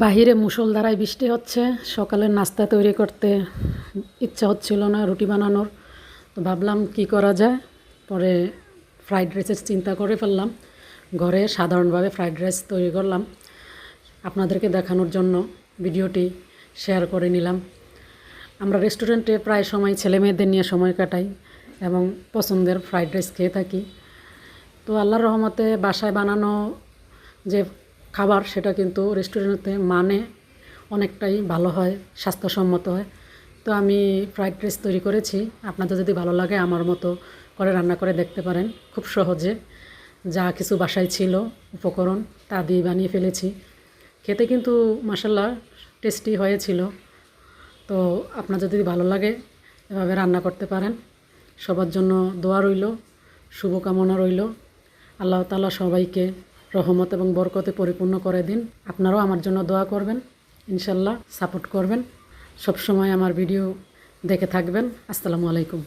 বাহিরে মুষলধারায় বৃষ্টি হচ্ছে সকালের নাস্তা তৈরি করতে ইচ্ছা হচ্ছিল না রুটি বানানোর। তো ভাবলাম কি করা যায়? পরে ফ্রাইড রাইসের চিন্তা করে ফেললাম। ঘরে সাধারণভাবে ফ্রাইড রাইস তৈরি করলাম। আপনাদেরকে দেখানোর জন্য ভিডিওটি শেয়ার করে নিলাম। আমরা রেস্টুরেন্টে প্রায় সময় ছেলে মেয়েদের নিয়ে সময় কাটাই এবং পছন্দের ফ্রাইড রাইস খেয়ে থাকি। তো আল্লাহর রহমতে বাসায় বানানো যে খাবার সেটা কিন্তু রেস্টুরেন্টে মানে অনেকটাই ভালো হয়, স্বাস্থ্যসম্মত হয়। তো আমি ফ্রাইড রাইস তৈরি করেছি। আপনাদের যদি ভালো লাগে আমার মতো করে রান্না করে দেখতে পারেন। খুব সহজে যা কিছু বাসায় ছিল, উপকরণ, তা দিয়ে বানিয়ে ফেলেছি। খেতে কিন্তু মাসাল্লাহ টেস্টি হয়েছিল। তো আপনাদের যদি ভালো লাগে এভাবে রান্না করতে পারেন। সবার জন্য দোয়া রইল, শুভকামনা রইল। আল্লাহ তালা সবাইকে রহমত এবং বরকতে পরিপূর্ণ করে দিন। আপনারাও আমার জন্য দোয়া করবেন, ইনশাল্লাহ সাপোর্ট করবেন। সবসময় আমার ভিডিও দেখে থাকবেন। আসসালামু আলাইকুম।